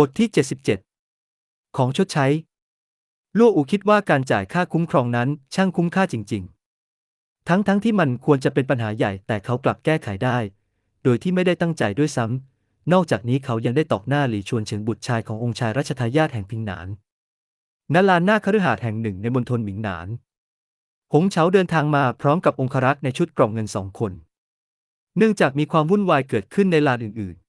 บทที่ 77 ของชดใช้ลั่อูคิดว่าการจ่ายค่าคุ้มครองนั้นช่างคุ้มค่าจริง ๆ ทั้งๆทที่มันควรจะเป็นปัญหาใหญ่แต่เขากลับแก้ไขได้ โดยที่ไม่ได้ตั้งใจด้วยซ้ำ นอกจากนี้เขายังได้ตอกหน้าหลีชวนเฉิงบุตรชายขององค์ชายรัชทายาทแห่งพิงหนานณลานหน้าคฤหาสน์แห่งหนึ่งในมณฑลหมิงหนาน หงเฉาเดินทางมาพร้อมกับองครักษ์ในชุดกล่องเงินสองคน เนื่องจากมีความวุ่นวายเกิดขึ้นในลานอื่นๆ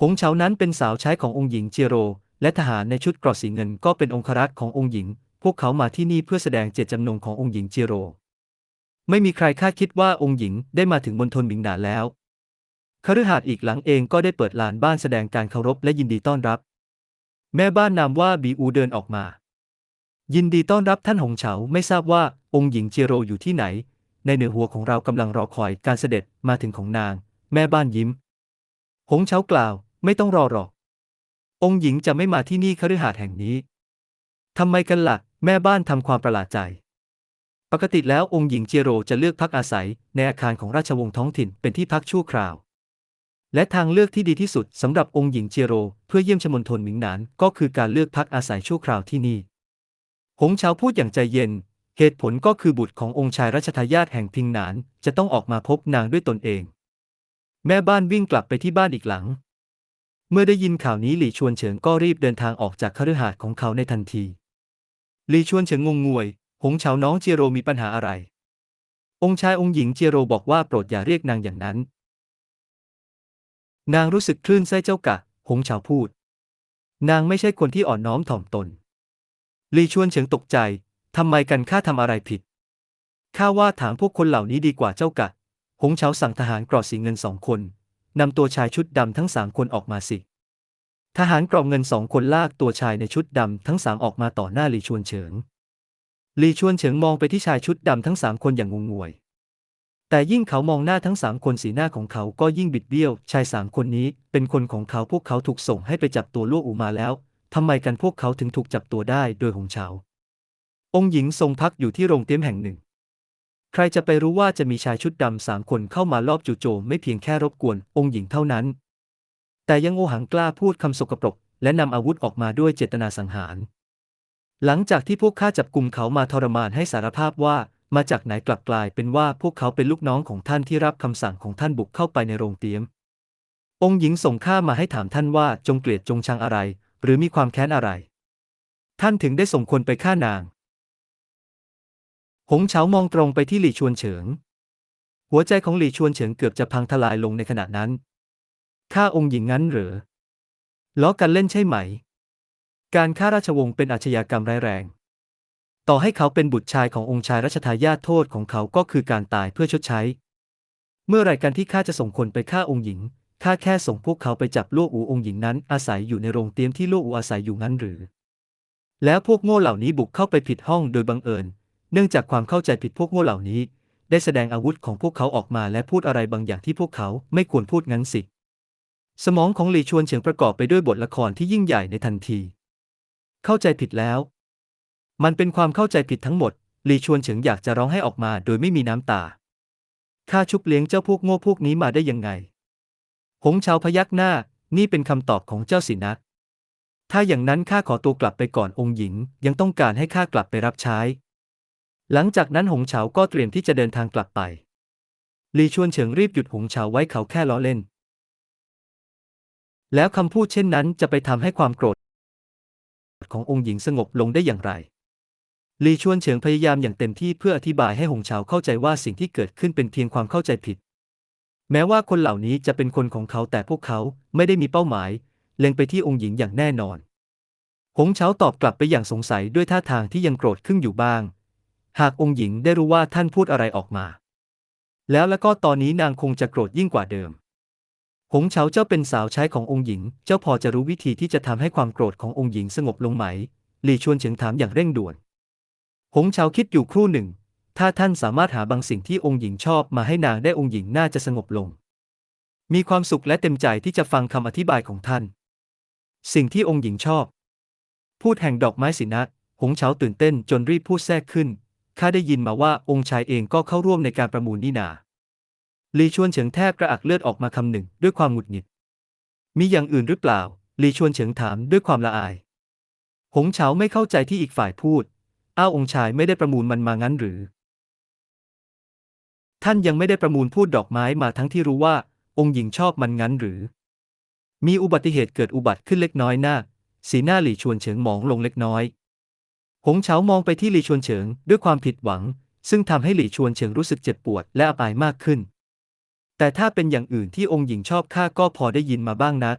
หงเฉานั้นเป็นสาวใช้ขององค์หญิงเจโร และทหารในชุดเกราะสีเงินก็เป็นองครักษ์ขององค์หญิง พวกเขามาที่นี่เพื่อแสดงเจตจำนงขององค์หญิงเจโร ไม่มีใครคาดคิดว่าองค์หญิงได้มาถึงมณฑลหมิงหนานแล้วคฤหาสน์อีกหลังเองก็ได้เปิดลานบ้านแสดงการเคารพและยินดีต้อนรับ แม่บ้านนามว่าบีอูเดินออกมา ยินดีต้อนรับท่านหงเฉาไม่ทราบว่าองค์หญิงเจโรอยู่ที่ไหน ในเหนือหัวของเรากำลังรอคอยการเสด็จมาถึงของนาง แม่บ้านยิ้ม หงเฉากล่าว ไม่ต้องรอหรอก องค์หญิงจะไม่มาที่นี่คฤหาสน์แห่งนี้ทำไมกันละ่ะ แม่บ้านทำความประหลาดใจ ปกติแล้วองค์หญิงเจโรจะเลือกพักอาศัย ในอาคารของราชวงศ์ท้องถิ่นเป็นที่พักชั่วคราว และทางเลือกที่ดีที่สุดสำหรับองค์หญิงเจโร เพื่อเยี่ยมชมณฑลหมิงหนานก็คือการเลือกพักอาศัยชั่วคราวที่นี่ หงเฉาพูดอย่างใจเย็น เหตุผลก็คือบุตรขององค์ชายรัชทายาทแห่งพิงหนาน จะต้องออกมาพบนางด้วยตนเอง แม่บ้านวิ่งกลับไปที่บ้านอีกหลัง เมื่อได้ยินข่าวนี้หลี่ชวนเฉิงก็รีบเดินทางออกจากคฤหาสน์ของเขาในทันที หลี่ชวนเฉิงงงงวย หงเฉาน้องเจียโรมีปัญหาอะไร องค์ชายองค์หญิงเจียโรบอกว่าโปรดอย่าเรียกนางอย่างนั้น นางรู้สึกคลื่นไส้เจ้ากะ หงเฉาพูด นางไม่ใช่คนที่อ่อนน้อมถ่อมตน หลี่ชวนเฉิงตกใจทำไมกันข้าทำอะไรผิดข้าว่าถามพวกคนเหล่านี้ดีกว่าเจ้ากะ หงเฉาสั่งทหารกรอสีเงินสองคนนำตัวชายชุดดำทั้งสามคนออกมาสิ ทหารกรองเงินสองคนลากตัวชายในชุดดำทั้งสามออกมาต่อหน้าหลีชวนเฉิงหลีชวนเฉิงมองไปที่ชายชุดดำทั้งสามคนอย่างงงงวย แต่ยิ่งเขามองหน้าทั้งสามคนสีหน้าของเขาก็ยิ่งบิดเบี้ยว ชายสามคนนี้เป็นคนของเขาพวกเขาถูกส่งให้ไปจับตัวลั่วอูมาแล้วทำไมกันพวกเขาถึงถูกจับตัวได้โดยหงเฉาองค์หญิงทรงพักอยู่ที่โรงเตี้ยมแห่งหนึ่ง ใครจะไปรู้ว่าจะมีชายชุดดำสามคนเข้ามาลอบจู่โจมไม่เพียงแค่รบกวนองค์หญิงเท่านั้น แต่ยังโอหังกล้าพูดคำสกปรก และนำอาวุธออกมาด้วยเจตนาสังหาร หลังจากที่พวกข้าจับกลุ่มเขามาทรมานให้สารภาพว่ามาจากไหนกลับกลายเป็นว่าพวกเขาเป็นลูกน้องของท่านที่รับคำสั่งของท่านบุกเข้าไปในโรงเตี้ยม องค์หญิงส่งข้ามาให้ถามท่านว่าจงเกลียดจงชังอะไร หรือมีความแค้นอะไร ท่านถึงได้ส่งคนไปฆ่านาง หงเฉามองตรงไปที่หลี่ชวนเฉิง หัวใจของหลี่ชวนเฉิงเกือบจะพังทลายลงในขณะนั้น ข้าองค์หญิงงั้นเหรอ ล้อกันเล่นใช่ไหม การฆ่าราชวงศ์เป็นอาชญากรรมร้ายแรง ต่อให้เขาเป็นบุตรชายขององค์ชายรัชทายาทโทษของเขาก็คือการตายเพื่อชดใช้ เมื่อไรกันที่ข้าจะส่งคนไปฆ่าองค์หญิง ข้าแค่ส่งพวกเขาไปจับลู่อูองค์หญิงนั้น อาศัยอยู่ในโรงเตี๊ยมที่ลู่อูอาศัยอยู่งั้นหรือ แล้วพวกโง่เหล่านี้บุกเข้าไปผิดห้องโดยบังเอิญ เนื่องจากความเข้าใจผิดพวกโง่เหล่านี้ ได้แสดงอาวุธของพวกเขาออกมาและพูดอะไรบางอย่างที่พวกเขาไม่ควรพูดงั้นสิ สมองของหลี่ชวนเฉิงประกอบไปด้วยบทละครที่ยิ่งใหญ่ในทันที เข้าใจผิดแล้ว มันเป็นความเข้าใจผิดทั้งหมด หลี่ชวนเฉิงอยากจะร้องให้ออกมาโดยไม่มีน้ำตา ข้าชุบเลี้ยงเจ้าพวกโง่พวกนี้มาได้ยังไง หงเฉาพยักหน้า นี่เป็นคำตอบของเจ้าสินะถ้าอย่างนั้นข้าขอตัวกลับไปก่อนองค์หญิงยังต้องการให้ข้ากลับไปรับใช้ หลังจากนั้นหงเฉาก็เตรียมที่จะเดินทางกลับไป ลีชวนเฉิงรีบหยุดหงเฉาไว้เขาแค่ล้อเล่น แล้วคำพูดเช่นนั้นจะไปทำให้ความโกรธ ขององค์หญิงสงบลงได้อย่างไร ลีชวนเฉิงพยายามอย่างเต็มที่เพื่ออธิบายให้หงเฉาเข้าใจว่าสิ่งที่เกิดขึ้นเป็นเพียงความเข้าใจผิด แม้ว่าคนเหล่านี้จะเป็นคนของเขาแต่พวกเขาไม่ได้มีเป้าหมาย เล็งไปที่องค์หญิงอย่างแน่นอน หงเฉาตอบกลับไปอย่างสงสัยด้วยท่าทางที่ยังโกรธขึ้นอยู่บ้าง หากองค์หญิงได้รู้ว่าท่านพูดอะไรออกมา แล้วแล้วก็ตอนนี้นางคงจะโกรธยิ่งกว่าเดิม หงเฉาเจ้าเป็นสาวใช้ขององค์หญิง เจ้าพอจะรู้วิธีที่จะทำให้ความโกรธขององค์หญิงสงบลงไหม หลี่ชวนเฉิงถามอย่างเร่งด่วน หงเฉาคิดอยู่ครู่หนึ่ง ถ้าท่านสามารถหาบางสิ่งที่องค์หญิงชอบมาให้นางได้องค์หญิงน่าจะสงบลง มีความสุขและเต็มใจที่จะฟังคำอธิบายของท่าน สิ่งที่องค์หญิงชอบ พูดแห่งดอกไม้สินะหงเฉาตื่นเต้นจนรีบพูดแทรกขึ้น ข้าได้ยินมาว่าองค์ชายเองก็เข้าร่วมในการประมูลนี่นา ลีชวนเฉิงแทบกระอักเลือดออกมาคำหนึ่งด้วยความหงุดหงิด มีอย่างอื่นหรือเปล่า ลีชวนเฉิงถามด้วยความละอาย หงเฉาไม่เข้าใจที่อีกฝ่ายพูด อ้าวองค์ชายไม่ได้ประมูลมันมางั้นหรือ ท่านยังไม่ได้ประมูลพูดดอกไม้มาทั้งที่รู้ว่า องค์หญิงชอบมันงั้นหรือ มีอุบัติเหตุเกิดอุบัติขึ้นเล็กน้อยหน้า สีหน้าหลี่ชวนเฉิงหมองลงเล็กน้อย หงเฉามองไปที่หลี่ชวนเฉิงด้วยความผิดหวัง ซึ่งทำให้หลี่ชวนเฉิงรู้สึกเจ็บปวดและอับอายมากขึ้น แต่ถ้าเป็นอย่างอื่นที่องค์หญิงชอบข้าก็พอได้ยินมาบ้างนะ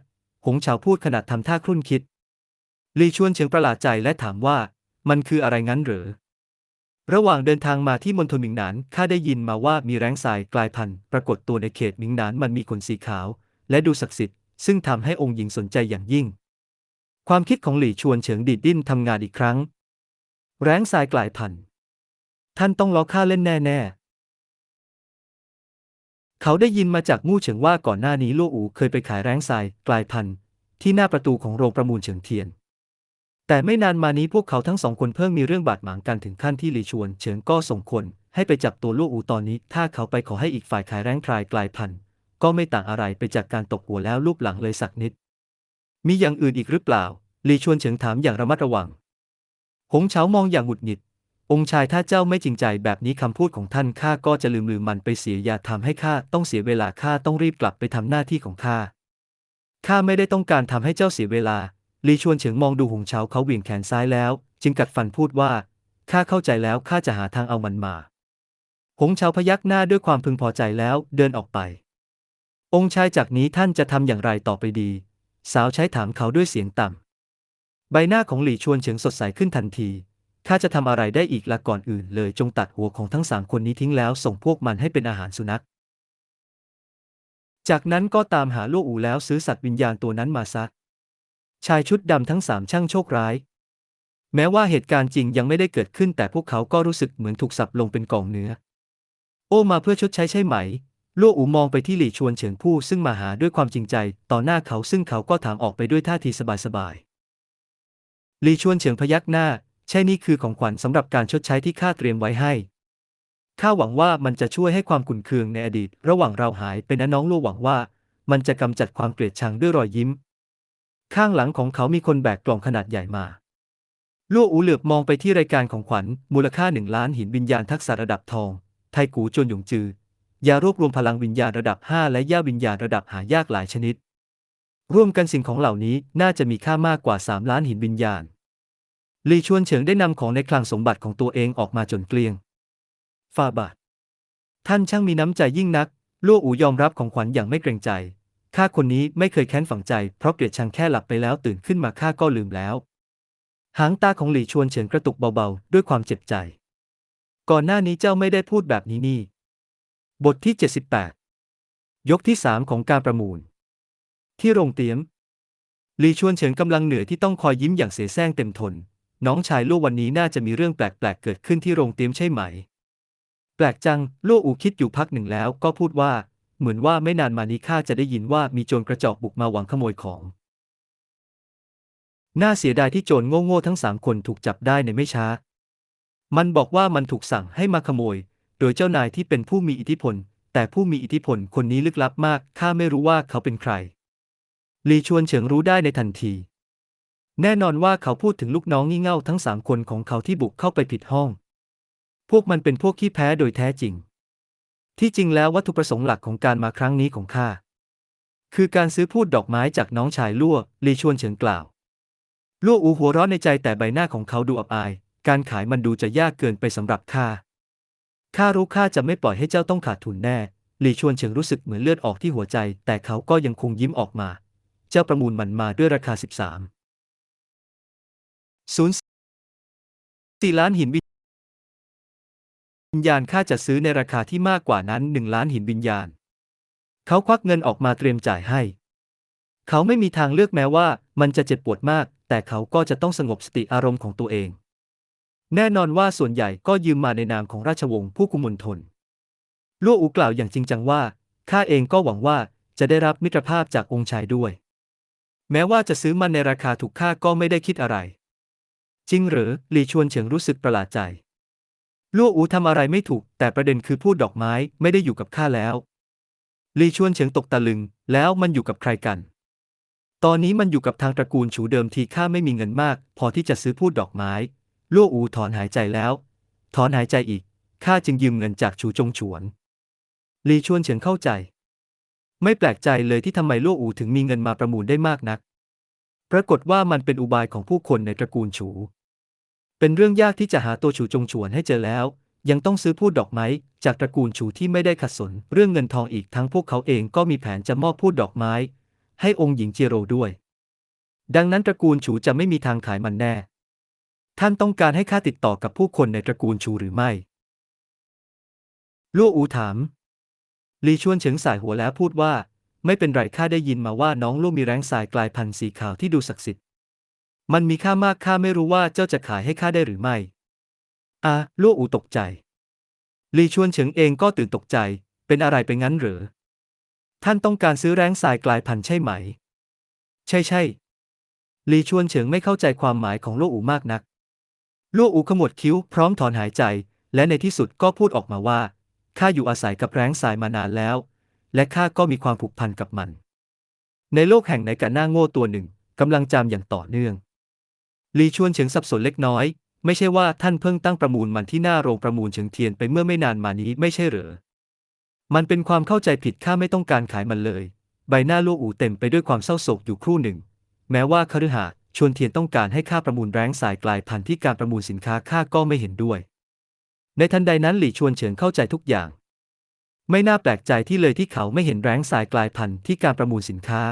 หงเฉาพูดขณะทำท่าครุ่นคิดหลี่ชวนเฉิงประหลาดใจและถามว่า มันคืออะไรงั้นหรือระหว่างเดินทางมาที่มณฑลหมิงหนานข้าได้ยินมาว่ามีแร้งทรายกลายพันธุ์ปรากฏตัวในเขตหมิงหนานมันมีขนสีขาว และดูศักดิ์สิทธิ์ซึ่งทำให้องค์หญิงสนใจอย่างยิ่ง ความคิดของหลี่ชวนเฉิงดีดดิ้นทำงานอีกครั้ง แร้งทรายกลายพันธุ์ ท่านต้องล้อข้าเล่นแน่ๆเขาได้ยินมาจากมู่เฉิงว่าก่อนหน้านี้ลู่อูเคยไปขายแร้งทรายกลายพันธุ์ที่หน้าประตูของโรงประมูลเฉิงเทียน แต่ไม่นานมานี้พวกเขาทั้งสองคนเพิ่งมีเรื่องบาดหมางกันถึงขั้นที่หลี่ชวน เฉิงก็ส่งคนให้ไปจับตัวลู่อูตอนนี้ ถ้าเขาไปขอให้อีกฝ่ายขายแร้งทรายกลายพันธุ์ก็ไม่ต่างอะไรไปจากการตกหัวแล้วลูบหลังเลยสักนิด มีอย่างอื่นอีกหรือเปล่าหลีชวนเฉิงถามอย่างระมัดระวัง หงเฉามองอย่างหงุดหงิด องค์ชายถ้าเจ้าไม่จริงใจแบบนี้คำพูดของท่านข้าก็จะลืมลืมมันไปเสียอย่าทำให้ข้าต้องเสียเวลาข้าต้องรีบกลับไปทำหน้าที่ของข้าข้าไม่ได้ต้องการทำให้เจ้าเสียเวลาลีชวนเฉิงมองดูหงเฉาเขาเหวี่ยงแขนซ้ายแล้ว จึงกัดฟันพูดว่าข้าเข้าใจแล้วข้าจะหาทางเอามันมา หงเฉาพยักหน้าด้วยความพึงพอใจแล้วเดินออกไป องค์ชายจากนี้ท่านจะทำอย่างไรต่อไปดี สาวใช้ถามเขาด้วยเสียงต่ำ ใบหน้าของหลี่ชวนเฉิงสดใสขึ้นทันที ข้าจะทำอะไรได้อีกละก่อนอื่นเลยจงตัดหัวของทั้งสามคนนี้ทิ้งแล้วส่งพวกมันให้เป็นอาหารสุนัข จากนั้นก็ตามหาลู่อูแล้วซื้อสัตว์วิญญาณตัวนั้นมาซะ ชายชุดดำทั้งสามช่างโชคร้าย แม้ว่าเหตุการณ์จริงยังไม่ได้เกิดขึ้นแต่พวกเขาก็รู้สึกเหมือนถูกสับลงเป็นกองเนื้อ โอ้มาเพื่อชดใช้ใช่ไหมลู่อูมองไปที่หลี่ชวนเฉิงผู้ซึ่งมาหาด้วยความจริงใจ ต่อหน้าเขาซึ่งเขาก็ถามออกไปด้วยท่าทีสบายๆห ลีชวนเฉิงพยักหน้า ใช่นี่คือของขวัญสำหรับการชดใช้ที่ข้าเตรียมไว้ให้ ข้าหวังว่ามันจะช่วยให้ความขุ่นเคืองในอดีต ระหว่างเราหายไปนะน้องลู่หวังว่า มันจะกำจัดความเกลียดชังด้วยรอยยิ้ม ข้างหลังของเขามีคนแบกกล่องขนาดใหญ่มาลู่อูเหลือบมองไปที่รายการของขวัญ มูลค่าหนึ่งล้านหินวิญญาณทักษะระดับทอง ไทกูจนหยงจือยารวบรวมพลังวิญญาณระดับ 5 และย่าวิญญาณระดับหายากหลายชนิด ร่วมกันสิ่งของเหล่านี้น่าจะมีค่ามากกว่า 3 ล้านหินวิญญาณ ลีชวนเฉิงได้นำของในคลังสมบัติของตัวเองออกมาจนเกลี้ยงฟาบาท ท่านช่างมีน้ำใจยิ่งนักลู่อูยอมรับของขวัญอย่างไม่เกรงใจ ข้าคนนี้ไม่เคยแค้นฝังใจ เพราะเกลียดชังแค่หลับไปแล้วตื่นขึ้นมาข้าก็ลืมแล้ว หางตาของหลี่ชวนเฉิงกระตุกเบาๆ ด้วยความเจ็บใจ ก่อนหน้านี้เจ้าไม่ได้พูดแบบนี้นี่ บทที่ 78 ยกที่3ของการประมูล ที่โรงเตี๊ยม หลีชวนเฉิงกำลังเหนื่อยที่ต้องคอยยิ้มอย่างเสแสร้งเต็มทน น้องชายลู่วันนี้น่าจะมีเรื่องแปลกๆ เกิดขึ้นที่โรงเตี๊ยมใช่ไหม แปลกจังลู่อูคิดอยู่พักหนึ่งแล้วก็พูดว่า เหมือนว่าไม่นานมานี้ข้าจะได้ยินว่ามีโจรกระจอกบุกมาหวังขโมยของ น่าเสียดายที่โจรโง่ๆทั้งสามคนถูกจับได้ในไม่ช้า มันบอกว่ามันถูกสั่งให้มาขโมย โดยเจ้านายที่เป็นผู้มีอิทธิพล แต่ผู้มีอิทธิพลคนนี้ลึกลับมากข้าไม่รู้ว่าเขาเป็นใครลีชวนเฉิงรู้ได้ในทันที แน่นอนว่าเขาพูดถึงลูกน้องงี่เง่าทั้งสามคนของเขาที่บุกเข้าไปผิดห้อง พวกมันเป็นพวกขี้แพ้โดยแท้จริง ที่จริงแล้ววัตถุประสงค์หลักของการมาครั้งนี้ของข้า คือการซื้อพูดดอกไม้จากน้องชายลั่วลีชวนเฉิงกล่าว ลั่วอูหัวร้อนในใจแต่ใบหน้าของเขาดูอับอาย การขายมันดูจะยากเกินไปสำหรับข้า ข้ารู้ข้าจะไม่ปล่อยให้เจ้าต้องขาดทุนแน่ลีชวนเฉิงรู้สึกเหมือนเลือดออกที่หัวใจ แต่เขาก็ยังคงยิ้มออกมา เจ้าประมูลมันมาด้วยราคา 13 0 4ล้านหินวิญญาณข้าจะซื้อในราคาที่มากกว่านั้น1ล้านหินวิญญาณ เขาควักเงินออกมาเตรียมจ่ายให้ เขาไม่มีทางเลือกแม้ว่ามันจะเจ็บปวดมาก แต่เขาก็จะต้องสงบสติอารมณ์ของตัวเอง แน่นอนว่าส่วนใหญ่ก็ยืมมาในนามของราชวงศ์ผู้กุมมณฑลลั่วอูกล่าวอย่างจริงจังว่าข้าเองก็หวังว่าจะได้รับมิตรภาพจากองค์ชายด้วย แม้ว่าจะซื้อมันในราคาถูกข้าก็ไม่ได้คิดอะไร จริงหรือหลีชวนเฉิงรู้สึกประหลาดใจลั่อูทำอะไรไม่ถูก แต่ประเด็นคือพูดดอกไม้ไม่ได้อยู่กับข้าแล้วลีชวนเฉิงตกตะลึง แล้วมันอยู่กับใครกัน ตอนนี้มันอยู่กับทางตระกูลฉูเดิมทีข้าไม่มีเงินมาก พอที่จะซื้อพูดดอกไม้ลั่อูถอนหายใจแล้ว ถอนหายใจอีกข้าจึงยืมเงินจากฉูจงฉวนลีชวนเฉิงเข้าใจ ไม่แปลกใจเลยที่ทำไมลั่อูถึงมีเงินมาประมูลได้มากนัก ปรากฏว่ามันเป็นอุบายของผู้คนในตระกูลฉู เป็นเรื่องยากที่จะหาตัวฉูจงฉวนให้เจอแล้ว ยังต้องซื้อพูดดอกไม้จากตระกูลฉูที่ไม่ได้ขัดสนเรื่องเงินทองอีกทั้งพวกเขาเองก็มีแผนจะมอบพูดดอกไม้ ให้องค์หญิงเจโรด้วย ดังนั้นตระกูลฉูจะไม่มีทางขายมันแน่ ท่านต้องการให้ข้าติดต่อกับผู้คนในตระกูลฉูหรือไม่ลู่อูถามลีชวนเฉิงสายหัวแล้วพูดว่า ไม่เป็นไรข้าได้ยินมาว่าน้องลู่มีแรงสายกลายพันธุ์สีขาวที่ดูศักดิ์สิทธิ์ มันมีค่ามากข้าไม่รู้ว่าเจ้าจะขายให้ข้าได้หรือไม่อะลู่อูตกใจ ลีชวนเฉิงเองก็ตื่นตกใจ เป็นอะไรไปงั้นเหรอ ท่านต้องการซื้อแรงสายกลายพันธุ์ใช่ไหม ใช่ใช่ลีชวนเฉิงไม่เข้าใจความหมายของลู่อูมากนัก ลู่อูขมวดคิ้วพร้อมถอนหายใจ และในที่สุดก็พูดออกมาว่าข้าอยู่อาศัยกับแรงสายมานานแล้ว และข้าก็มีความผูกพันกับมัน ในโลกแห่งไหนกันหน้าโง่ตัวหนึ่งกำลังจำอย่างต่อเนื่อง ลีชวนเฉิงสับสนเล็กน้อย ไม่ใช่ว่าท่านเพิ่งตั้งประมูลมันที่หน้าโรงประมูลเฉิงเทียนไปเมื่อไม่นานมานี้ไม่ใช่เหรอ มันเป็นความเข้าใจผิดข้าไม่ต้องการขายมันเลย ใบหน้าลู่อูเต็มไปด้วยความเศร้าโศกอยู่ครู่หนึ่ง แม้ว่าคฤหาสน์ชวนเทียนต้องการให้ข้าประมูลแรงสายกลายพันธุ์ที่การประมูลสินค้าข้าก็ไม่เห็นด้วย ในทันใดนั้นหลี่ชวนเฉิงเข้าใจทุกอย่าง ไม่น่าแปลกใจที่เลยที่เขาไม่เห็นแรงสายกลายพันธุ์ที่การประมูลสินค้า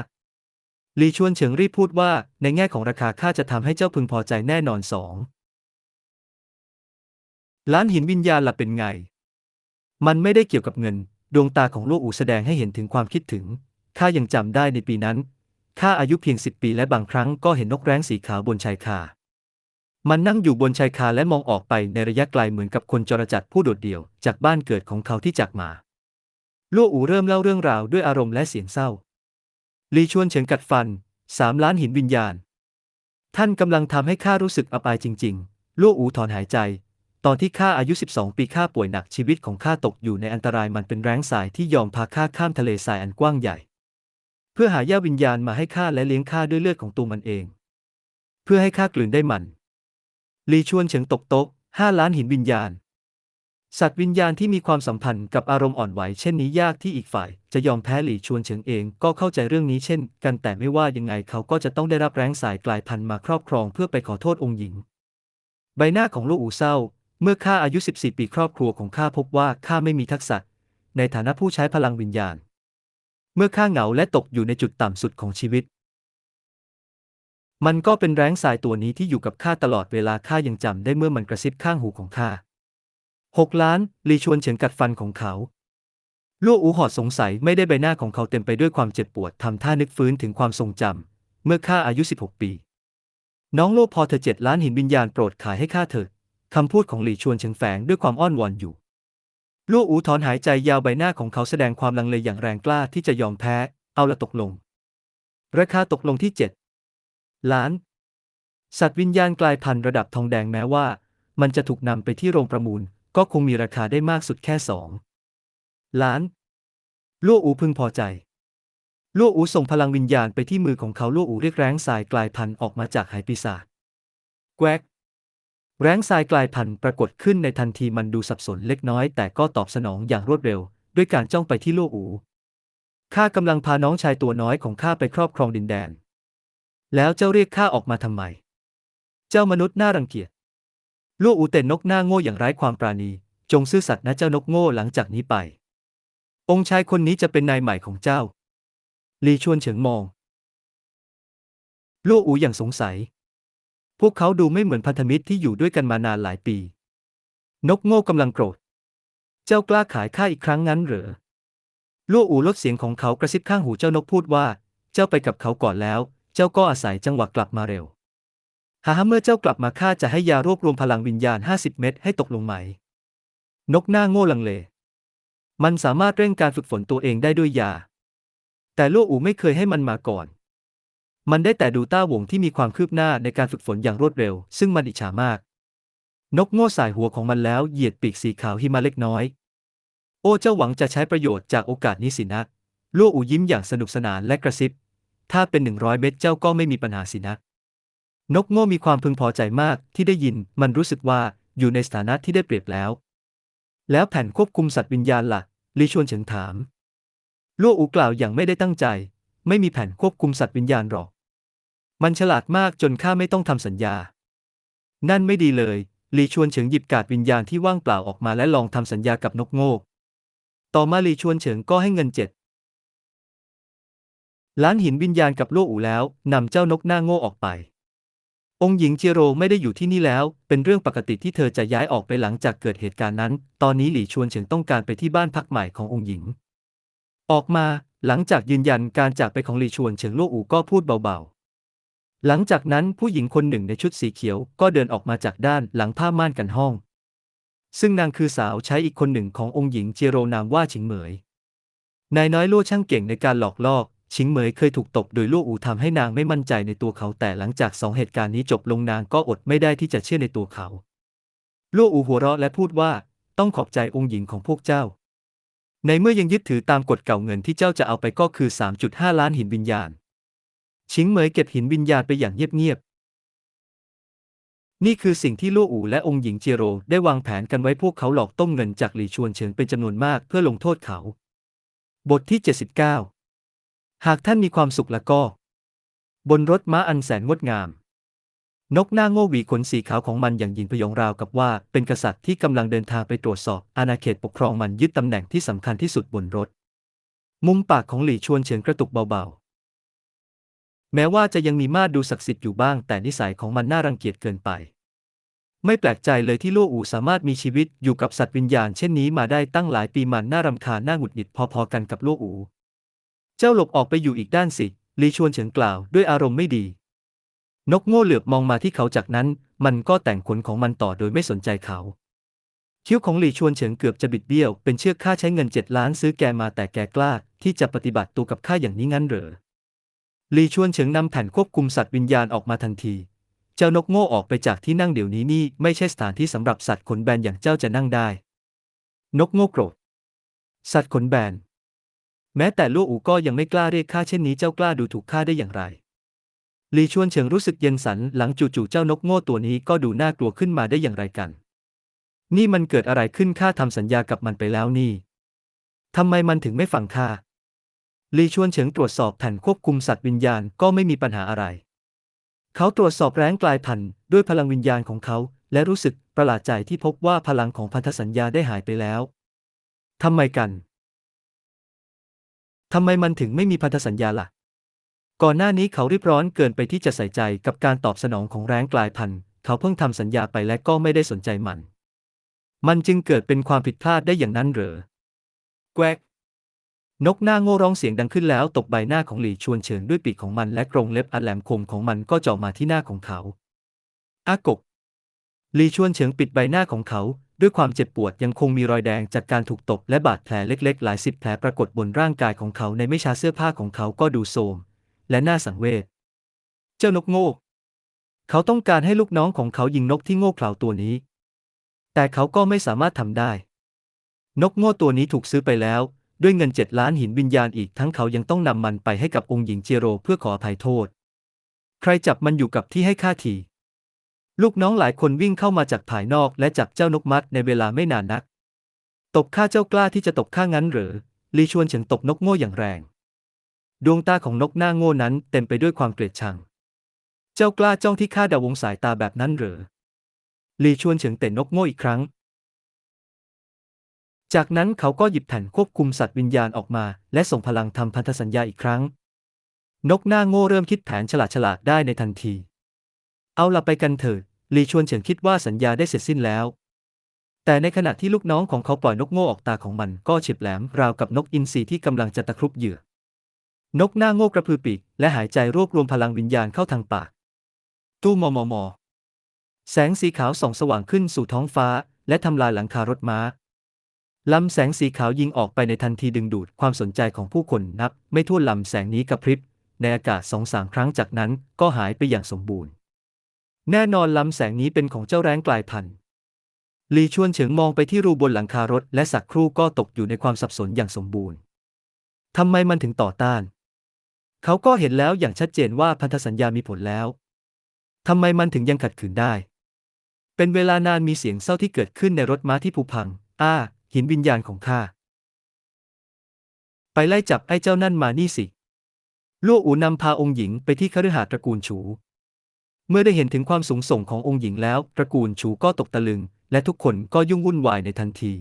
ลีชวนเฉิงรีบพูดว่า ในแง่ของราคาข้าจะทำให้เจ้าพึงพอใจแน่นอนสองล้านหินวิญญาณล่ะเป็นไง มันไม่ได้เกี่ยวกับเงิน ดวงตาของลูกอูแสดงให้เห็นถึงความคิดถึง ข้ายังจำได้ในปีนั้น ข้าอายุเพียงสิบปีและบางครั้งก็เห็นนกแร้งสีขาวบนชายคา มันนั่งอยู่บนชายคาและมองออกไปในระยะไกลเหมือนกับคนจรจัดผู้โดดเดี่ยวจากบ้านเกิดของเขาที่จากมา ลู่อูเริ่มเล่าเรื่องราวด้วยอารมณ์และเสียงเศร้า ลีชวนเฉิงกัดฟันสามล้านหินวิญญาณ ท่านกำลังทำให้ข้ารู้สึกอับอายจริง ๆ ลู่อูถอนหายใจ ตอนที่ข้าอายุ 12 ปีข้าป่วยหนักชีวิตของข้าตกอยู่ในอันตรายมันเป็นแรงสายที่ยอมพาข้าข้ามทะเลทรายอันกว้างใหญ่ เพื่อหาย่าวิญญาณมาให้ข้าและเลี้ยงข้าด้วยเลือดของตัวมันเอง เพื่อให้ข้ากลืนได้มัน ลีชวนเฉิงตกโต๊ะห้าล้านหินวิญญาณ สัตว์วิญญาณที่มีความสัมพันธ์กับอารมณ์อ่อนไหวเช่นนี้ยากที่อีกฝ่าย จะยอมแพ้หลี่ชวนเฉิงเองก็เข้าใจเรื่องนี้เช่น กันแต่ไม่ว่ายังไงเขาก็จะต้องได้รับแรงสายกลายพันธุ์มาครอบครองเพื่อไปขอโทษองค์หญิง ใบหน้าของลูกอูเศร้า เมื่อข้าอายุ 14 ปีครอบครัวของข้าพบว่าข้าไม่มีทักษะ ในฐานะผู้ใช้พลังวิญญาณ เมื่อข้าเหงาและตกอยู่ในจุดต่ำสุดของชีวิต มันก็เป็นแรงสายตัวนี้ที่อยู่กับข้าตลอดเวลาข้ายังจำได้เมื่อมันกระซิบข้างหูของข้า หกล้าน ลีชวนเฉิงกัดฟันของเขาลู่อูหอดสงสัยไม่ได้ใบหน้าของเขาเต็มไปด้วยความเจ็บปวดทำท่านึกฟื้นถึงความทรงจำเมื่อข้าอายุ 16 ปี น้องโลพอเธอเจ็ดล้านหินวิญญาณโปรดขายให้ข้าเถิดคำพูดของหลี่ชวนเฉิงแฝงด้วยความอ้อนวอนอยู่ลู่อูถอนหายใจยาวใบหน้าของเขาแสดงความลังเลอย่างแรงกล้าที่จะยอมแพ้ เอาละตกลง ราคาตกลงที่เจ็ดล้าน สัตว์วิญญาณกลายพันธุ์ระดับทองแดงแม้ว่า มันจะถูกนำไปที่โรงประมูล ก็คงมีราคาได้มากสุดแค่สองล้านลู่อูพึงพอใจลู่อูส่งพลังวิญญาณไปที่มือของเขาลู่อูเรียกแรงสายกลายพันธุ์ออกมาจากหายปีศาจแกวกแรงทรายกลายพันธุ์ปรากฏขึ้นในทันทีมันดูสับสนเล็กน้อย แต่ก็ตอบสนองอย่างรวดเร็ว ด้วยการจ้องไปที่ลู่อูข้ากำลังพาน้องชายตัวน้อยของข้าไปครอบครองดินแดน แล้วเจ้าเรียกข้าออกมาทำไม เจ้ามนุษย์น่ารังเกียจ ลู่อูเต่นนกหน้าโง่อย่างไร้ความปราณี จงซื่อสัตย์นะเจ้านกโง่หลังจากนี้ไป องค์ชายคนนี้จะเป็นนายใหม่ของเจ้า ลีชวนเฉิงมอง ลู่อูอย่างสงสัย พวกเขาดูไม่เหมือนพันธมิตรที่อยู่ด้วยกันมานานหลายปี นกโง่กำลังโกรธ เจ้ากล้าขายข้าอีกครั้งงั้นเหรอลู่อูลดเสียงของเขากระซิบข้างหูเจ้านกพูดว่า เจ้าไปกับเขาก่อนแล้ว เจ้าก็อาศัยจังหวะกลับมาเร็ว หาเมื่อเจ้ากลับมาข้าจะให้ยารวบรวมพลังวิญญาณ50เม็ดให้ตกลงไหม นกหน้าโง่ลังเล มันสามารถเร่งการฝึกฝนตัวเองได้ด้วยยา แต่ลู่อูไม่เคยให้มันมาก่อน มันได้แต่ดูต้าหวงที่มีความคืบหน้าในการฝึกฝนอย่างรวดเร็ว ซึ่งมันอิจฉามาก นกโง่สายหัวของมันแล้วเหยียดปีกสีขาวหิมาเล็กน้อย โอ้เจ้าหวังจะใช้ประโยชน์จากโอกาสนี้สินะลู่อูยิ้มอย่างสนุกสนานและกระซิบ ถ้าเป็นหนึ่งร้อยเม็ดเจ้าก็ไม่มีปัญหาสินะ นกโง่มีความพึงพอใจมากที่ได้ยินมันรู้สึกว่าอยู่ในสถานะที่ได้เปรียบแล้ว แล้วแผ่นควบคุมสัตว์วิญญาณล่ะลีชวนเฉิงถามลั่วอูกล่าวอย่างไม่ได้ตั้งใจ ไม่มีแผ่นควบคุมสัตว์วิญญาณหรอก มันฉลาดมากจนข้าไม่ต้องทำสัญญา นั่นไม่ดีเลยลีชวนเฉิงหยิบกาดวิญญาณที่ว่างเปล่าออกมาและลองทำสัญญากับนกโง่ต่อมาลีชวนเฉิงก็ให้เงินเจ็ดล้านหินวิญญาณกับลั่วอูแล้วนำเจ้านกหน้าโง่ออกไป องค์หญิงเจียโรไม่ได้อยู่ที่นี่แล้ว เป็นเรื่องปกติที่เธอจะย้ายออกไปหลังจากเกิดเหตุการณ์นั้น ตอนนี้หลี่ชวนเฉิงต้องการไปที่บ้านพักใหม่ขององค์หญิง ออกมาหลังจากยืนยันการจากไปของหลี่ชวนเฉิงลั่อู่ก็พูดเบาๆ หลังจากนั้นผู้หญิงคนหนึ่งในชุดสีเขียวก็เดินออกมาจากด้านหลังผ้าม่านกันห้อง ซึ่งนางคือสาวใช้อีกคนหนึ่งขององค์หญิงเจียโรนามว่าฉิงเหมยนายน้อยลู่ช่างเก่งในการหลอกล่อ ชิงเหมยเคยถูกตบโดยลู่อูทำให้นางไม่มั่นใจในตัวเขาแต่หลังจากสองเหตุการณ์นี้จบลงนางก็อดไม่ได้ที่จะเชื่อในตัวเขาลู่อูหัวเราะและพูดว่า ต้องขอบใจองค์หญิงของพวกเจ้า ในเมื่อยังยึดถือตามกฎเก่าเงินที่เจ้าจะเอาไปก็คือ 3.5 ล้านหินวิญญาณ ชิงเหมยเก็บหินวิญญาณไปอย่างเงียบๆนี่คือสิ่งที่ลู่อูและองค์หญิงเจโรได้วางแผนกันไว้พวกเขาหลอกต้มเงินจากหลี่ชวนเฉิงเป็นจำนวนมากเพื่อลงโทษเขา บทที่ 79 หากท่านมีความสุขแล้วก็ บนรถม้าอันแสนงดงาม นกหน้าโง่หวีขนสีขาวของมันอย่างยินพยองราวกับว่า เป็นกษัตริย์ที่กำลังเดินทางไปตรวจสอบ อาณาเขตปกครองมันยึดตำแหน่งที่สำคัญที่สุดบนรถ มุมปากของหลี่ชวนเฉิงกระตุกเบาๆ แม้ว่าจะยังมีมาดดูศักดิ์สิทธิ์อยู่บ้าง แต่นิสัยของมันน่ารังเกียจเกินไป ไม่แปลกใจเลยที่ลู่อูสามารถมีชีวิตอยู่กับสัตว์วิญญาณเช่นนี้มาได้ตั้งหลายปีมันน่ารำคาญน่าหงุดหงิดพอๆกันกับลู่อูเจ้าหลบออกไปอยู่อีกด้านสิ ลีชวนเฉิงกล่าวด้วยอารมณ์ไม่ดี นกโง่เหลือบมองมาที่เขาจากนั้น มันก็แต่งขนของมันต่อโดยไม่สนใจเขา คิ้วของหลีชวนเฉิงเกือบจะบิดเบี้ยว เป็นเชือกค่าใช้เงินเจ็ดล้านซื้อแกมาแต่แกกล้า ที่จะปฏิบัติตัวกับข้าอย่างนี้งั้นเหรอหลีชวนเฉิงนำแผ่นควบคุมสัตว์วิญญาณออกมาทันที เจ้านกโง่ออกไปจากที่นั่งเดี๋ยวนี้นี่ไม่ใช่สถานที่สำหรับสัตว์ขนแบนอย่างเจ้าจะนั่งได้ นกโง่โกรธ สัตว์ขนแบน แม้แต่ลู่อูก็ยังไม่กล้าเรียกข้าเช่นนี้เจ้ากล้าดูถูกข้าได้อย่างไรลีชวนเฉิงรู้สึกเย็นสันหลังจู่ๆเจ้านกโง่ตัวนี้ก็ดูน่ากลัวขึ้นมาได้อย่างไรกัน นี่มันเกิดอะไรขึ้นข้าทำสัญญากับมันไปแล้วนี่ทำไมมันถึงไม่ฟังข้าลีชวนเฉิงตรวจสอบแผ่นควบคุมสัตว์วิญญาณก็ไม่มีปัญหาอะไร เขาตรวจสอบแรงกลายพันธุ์ด้วยพลังวิญญาณของเขา และรู้สึกประหลาดใจที่พบว่าพลังของพันธสัญญาได้หายไปแล้วทำไมกัน ทำไมมันถึงไม่มีพันธสัญญาล่ะ ก่อนหน้านี้เขารีบร้อนเกินไปที่จะใส่ใจกับการตอบสนองของแรงกลายพันธุ์ เขาเพิ่งทำสัญญาไปและก็ไม่ได้สนใจมัน มันจึงเกิดเป็นความผิดพลาดได้อย่างนั้นเหรอ แกวกนกหน้าโง่ร้องเสียงดังขึ้นแล้วตบใบหน้าของหลี่ชวนเฉิงด้วยปีกของมันและกรงเล็บอันแหลมคมของมันก็เจาะมาที่หน้าของเขา อากกหลี่ชวนเฉิงปิดใบหน้าของเขา ด้วยความเจ็บปวดยังคงมีรอยแดงจากการถูกตบและบาดแผลเล็กๆ หลายสิบแผลปรากฏบนร่างกายของเขาในไม่ช้าเสื้อผ้าของเขาก็ดูโทรมและน่าสังเวช เจ้านกโง่เขาต้องการให้ลูกน้องของเขายิงนกที่โง่เขลาตัวนี้ แต่เขาก็ไม่สามารถทำได้ นกโง่ตัวนี้ถูกซื้อไปแล้ว ด้วยเงินเจ็ดล้านหินวิญญาณอีกทั้งเขายังต้องนำมันไปให้กับองค์หญิงเจโรเพื่อขออภัยโทษ ใครจับมันอยู่กับที่ให้ค่าที ลูกน้องหลายคนวิ่งเข้ามาจากภายนอกและจับเจ้านกมัดในเวลาไม่นานนัก ตบข้าเจ้ากล้าที่จะตบข้างั้นหรือลีชวนเฉิงตบนกโง่อย่างแรง ดวงตาของนกหน้าโง่นั้นเต็มไปด้วยความเกลียดชัง เจ้ากล้าจ้องที่ข้าดาวงสายตาแบบนั้นหรือลีชวนเฉิงเตะนกโง่อีกครั้ง จากนั้นเขาก็หยิบแผ่นควบคุมสัตว์วิญญาณออกมา และส่งพลังทำพันธสัญญาอีกครั้ง นกหน้าโง่เริ่มคิดแผนฉลาดฉลาดได้ในทันที เอาละไปกันเถิดลีชวนเฉิงคิดว่าสัญญาได้เสร็จสิ้นแล้ว แต่ในขณะที่ลูกน้องของเขาปล่อยนกโง่ออกตาของมันก็เฉียบแหลมราวกับนกอินทรีที่กำลังจะตะครุบเหยื่อ นกหน้าโง่กระพือปีกและหายใจรวบรวมพลังวิญญาณเข้าทางปาก ตู้มอมอมอแสงสีขาวส่องสว่างขึ้นสู่ท้องฟ้า และทำลายหลังคารถม้าลำแสงสีขาวยิงออกไปในทันทีดึงดูดความสนใจของผู้คนนับ ไม่ถ้วนลำแสงนี้กระพริบในอากาศสองสามครั้งจากนั้นก็หายไปอย่างสมบูรณ์ แน่นอนลำแสงนี้เป็นของเจ้าแร้งกลายพันธุ์ลีชวนเฉิงมองไปที่รูบนหลังคารถ และสักครู่ก็ตกอยู่ในความสับสนอย่างสมบูรณ์ทำไมมันถึงต่อต้าน เขาก็เห็นแล้วอย่างชัดเจนว่าพันธสัญญามีผลแล้วทำไมมันถึงยังขัดขืนได้ เป็นเวลานานมีเสียงเศร้าที่เกิดขึ้นในรถม้าที่ผุพัง อ้า หินวิญญาณของข้า ไปไล่จับไอ้เจ้านั่นมานี่สิ ลู่อูนำพาองค์หญิงไปที่คฤหาสน์ตระกูลฉู เมื่อได้เห็นถึงความสูงส่งขององค์หญิงแล้ว ตระกูลฉูก็ตกตะลึง และทุกคนก็ยุ่งวุ่นวายในทันที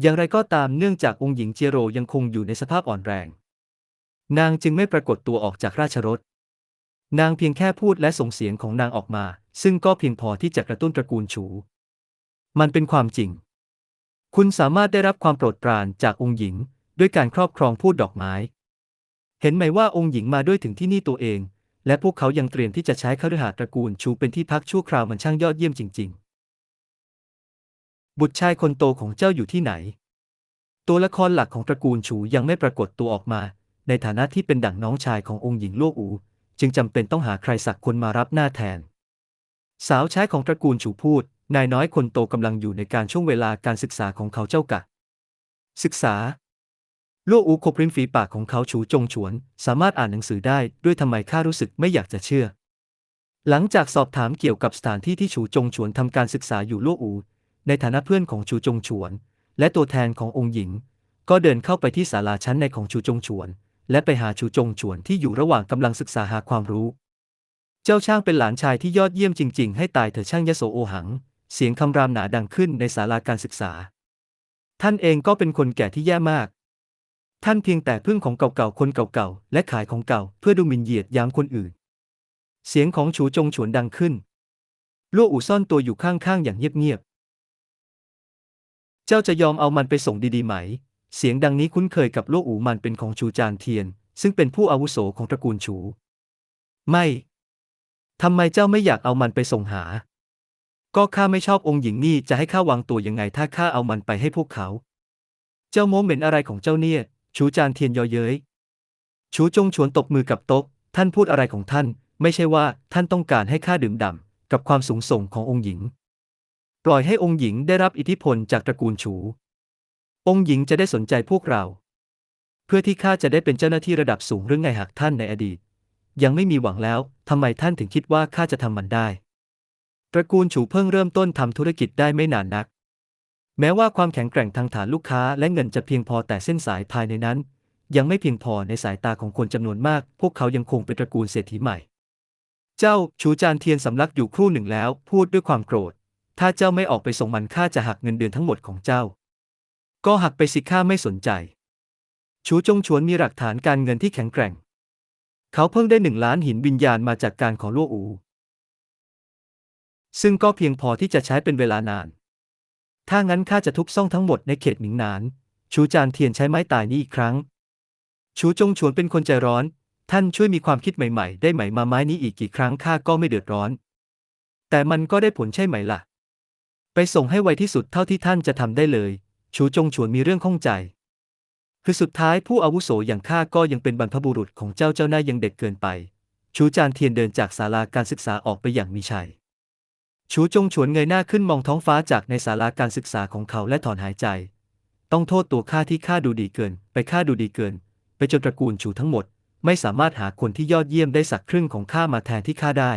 อย่างไรก็ตามเนื่องจากองค์หญิงเจโรยังคงอยู่ในสภาพอ่อนแรง นางจึงไม่ปรากฏตัวออกจากราชรถ นางเพียงแค่พูดและส่งเสียงของนางออกมา ซึ่งก็เพียงพอที่จะกระตุ้นตระกูลฉูมันเป็นความจริง คุณสามารถได้รับความโปรดปรานจากองค์หญิง ด้วยการครอบครองพูดดอกไม้ เห็นไหมว่าองค์หญิงมาด้วยถึงที่นี่ตัวเอง และพวกเขายังเตรียมที่จะใช้คฤหาสน์ตระกูลชูเป็นที่พักชั่วคราวมันช่างยอดเยี่ยมจริง ๆ บุตรชายคนโตของเจ้าอยู่ที่ไหน ตัวละครหลักของตระกูลฉูยังไม่ปรากฏตัวออกมา ในฐานะที่เป็นดั่งน้องชายขององค์หญิงโลกอู จึงจำเป็นต้องหาใครสักคนมารับหน้าแทน สาวใช้ของตระกูลฉูพูด นายน้อยคนโตกำลังอยู่ในการช่วงเวลาการศึกษาของเขาเจ้ากะ ศึกษา ลอูคบริมฝีปากของเขาฉูจงฉวน สามารถอ่านหนังสือได้ด้วยทำไมข้ารู้สึกไม่อยากจะเชื่อ หลังจากสอบถามเกี่ยวกับสถานที่ที่ฉูจงฉวนทำการศึกษาอยู่โลอู ในฐานะเพื่อนของฉูจงฉวน และตัวแทนขององค์หญิง ก็เดินเข้าไปที่ศาลาชั้นในของฉูจงฉวน และไปหาฉูจงฉวนที่อยู่ระหว่างกำลังศึกษาหาความรู้ เจ้าช่างเป็นหลานชายที่ยอดเยี่ยมจริง ๆ ให้ตายเถอะช่างยโสโอหัง เสียงคำรามหนาดังขึ้นในศาลาการศึกษา ท่านเองก็เป็นคนแก่ที่แย่มาก ท่านเพียงแต่พึ่งของเก่าๆ คนเก่าๆ และขายของเก่าเพื่อดูหมิ่นเหยียดยามคนอื่น เสียงของฉูจงฉวนดังขึ้นลั่วอู่ซ่อนตัวอยู่ข้างๆ อย่างเงียบๆ เจ้าจะยอมเอามันไปส่งดีๆไหม เสียงดังนี้คุ้นเคยกับลั่วอู่มันเป็นของชูจานเทียน ซึ่งเป็นผู้อาวุโสของตระกูลฉู ไม่ ทำไมเจ้าไม่อยากเอามันไปส่งหา ก็ข้าไม่ชอบองค์หญิงนี่จะให้ข้าวางตัวยังไงถ้าข้าเอามันไปให้พวกเขา เจ้าโม้เหม็นอะไรของเจ้าเนี่ย ชูจานเทียนยอเย้ย ชูจงฉวนตบมือกับโต๊ะ ท่านพูดอะไรของท่าน ไม่ใช่ว่าท่านต้องการให้ข้าดื่มด่ำกับความสูงส่งขององค์หญิง ปล่อยให้องค์หญิงได้รับอิทธิพลจากตระกูลฉูองค์หญิงจะได้สนใจพวกเรา เพื่อที่ข้าจะได้เป็นเจ้าหน้าที่ระดับสูงหรือไงหากท่านในอดีต ยังไม่มีหวังแล้วทำไมท่านถึงคิดว่าข้าจะทำมันได้ ตระกูลฉูเพิ่งเริ่มต้นทำธุรกิจได้ไม่นานนัก แม้ว่าความแข็งแกร่งทางฐานลูกค้าและเงินจะเพียงพอแต่เส้นสายภายในนั้น ยังไม่เพียงพอในสายตาของคนจำนวนมาก พวกเขายังคงเป็นตระกูลเศรษฐีใหม่ เจ้าชูจานเทียนสำลักอยู่ครู่หนึ่งแล้ว พูดด้วยความโกรธ ถ้าเจ้าไม่ออกไปส่งมันข้าจะหักเงินเดือนทั้งหมดของเจ้า ก็หักไปสิข้าไม่สนใจ ชูจงฉวนมีหลักฐานการเงินที่แข็งแกร่ง เขาเพิ่งได้หนึ่งล้านหินวิญญาณมาจากการของลั่วอู ซึ่งก็เพียงพอที่จะใช้เป็นเวลานาน ถ้างั้นข้าจะทุบซ่องทั้งหมดในเขตหมิงหนาน ชูจานเทียนใช้ไม้ตายนี้อีกครั้ง ชูจงฉวนเป็นคนใจร้อน ท่านช่วยมีความคิดใหม่ๆ ได้ไหมมาไม้นี้อีกกี่ครั้งข้าก็ไม่เดือดร้อน แต่มันก็ได้ผลใช่ไหมล่ะ ไปส่งให้ไวที่สุดเท่าที่ท่านจะทำได้เลย ชูจงฉวนมีเรื่องข้องใจ คือสุดท้ายผู้อาวุโสอย่างข้าก็ยังเป็นบรรพบุรุษของเจ้าเจ้าน้ายังเด็กเกินไป ชูจานเทียนเดินจากศาลาการศึกษาออกไปอย่างมีชัย ชูจงฉวนเงยหน้าขึ้นมองท้องฟ้าจากในศาลาการศึกษาของเขาและถอนหายใจ ต้องโทษตัวข้าที่ข้าดูดีเกิน ไปข้าดูดีเกิน ไปจนตระกูลชูทั้งหมด ไม่สามารถหาคนที่ยอดเยี่ยมได้สักครึ่งของข้ามาแทนที่ข้าได้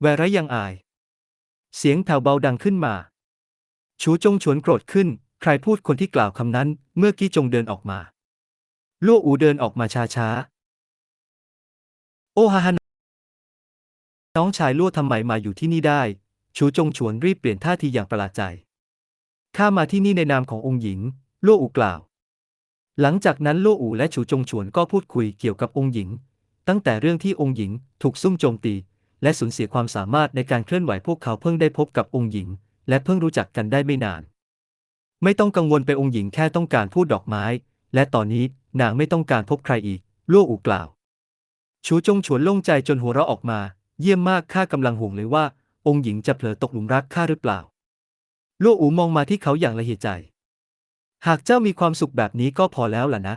แวระยังอาย เสียงแผ่วเบาดังขึ้นมา ชูจงฉวนโกรธขึ้น ใครพูดคนที่กล่าวคำนั้น เมื่อกี้จงเดินออกมาลั่อูเดินออกมาช้าช้าๆโอฮาฮัน น้องชายลั่วทำไมมาอยู่ที่นี่ได้ ชูจงฉวนรีบเปลี่ยนท่าทีอย่างประหลาดใจ ข้ามาที่นี่ในนามขององค์หญิง ลั่วอูกล่าว หลังจากนั้นลั่วอูและชูจงฉวนก็พูดคุยเกี่ยวกับองค์หญิง ตั้งแต่เรื่องที่องค์หญิงถูกซุ่มโจมตี และสูญเสียความสามารถในการเคลื่อนไหวพวกเขาเพิ่งได้พบกับองค์หญิง และเพิ่งรู้จักกันได้ไม่นาน ไม่ต้องกังวลไปองค์หญิงแค่ต้องการพูดดอกไม้ และตอนนี้นางไม่ต้องการพบใครอีก ลั่วอูกล่าว ชูจงฉวนโล่งใจจนหัวเราะออกมา เยี่ยมมากข้ากำลังห่วงเลยว่า องค์หญิงจะเผลอตกหลุมรักข้าหรือเปล่าลั่วอูมองมาที่เขาอย่างละเหียใจ หากเจ้ามีความสุขแบบนี้ก็พอแล้วล่ะนะ